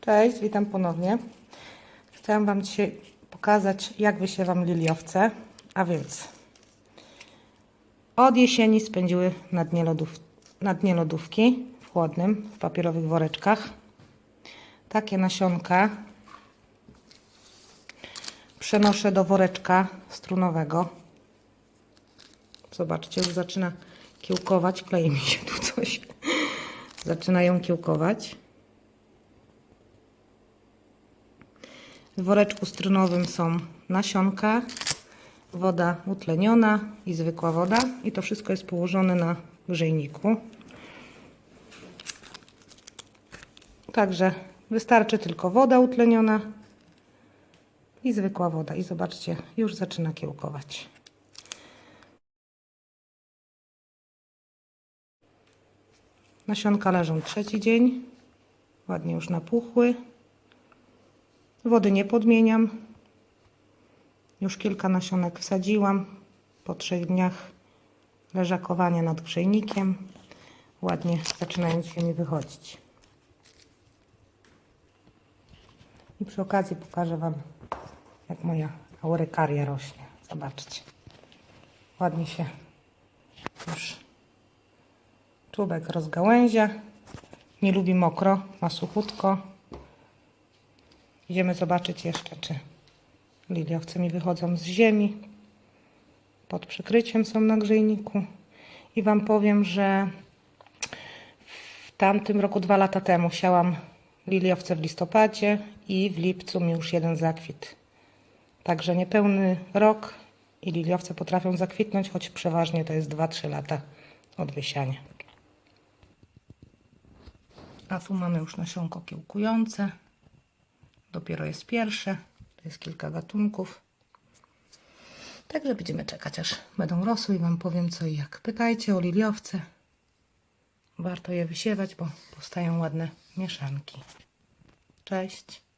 Cześć, witam ponownie. Chciałam Wam dzisiaj pokazać, jak wysiewam liliowce. A więc od jesieni spędziły na dnie, lodów, na dnie lodówki w chłodnym, w papierowych woreczkach. Takie nasionka przenoszę do woreczka strunowego. Zobaczcie, już zaczyna kiełkować. Klei mi się tu coś. Zaczynają kiełkować. W woreczku strunowym są nasionka, woda utleniona i zwykła woda. I to wszystko jest położone na grzejniku. Także wystarczy tylko woda utleniona i zwykła woda. I zobaczcie, już zaczyna kiełkować. Nasionka leżą trzeci dzień. Ładnie już napuchły. Wody nie podmieniam. Już kilka nasionek wsadziłam. Po trzech dniach leżakowania nad grzejnikiem. Ładnie zaczynają się mi wychodzić. I przy okazji pokażę Wam, jak moja aurekaria rośnie. Zobaczcie. Ładnie się już czubek rozgałęzia. Nie lubi mokro, ma suchutko. Idziemy zobaczyć jeszcze, czy liliowce mi wychodzą z ziemi. Pod przykryciem są na grzejniku. I Wam powiem, że w tamtym roku, dwa lata temu, siałam liliowce w listopadzie i w lipcu mi już jeden zakwit. Także niepełny rok i liliowce potrafią zakwitnąć, choć przeważnie to jest 2-3 lata od wysiania. A tu mamy już nasionko kiełkujące. Dopiero jest pierwsze. Jest kilka gatunków. Także będziemy czekać, aż będą rosły i Wam powiem co i jak. Pytajcie o liliowce. Warto je wysiewać, bo powstają ładne mieszanki. Cześć.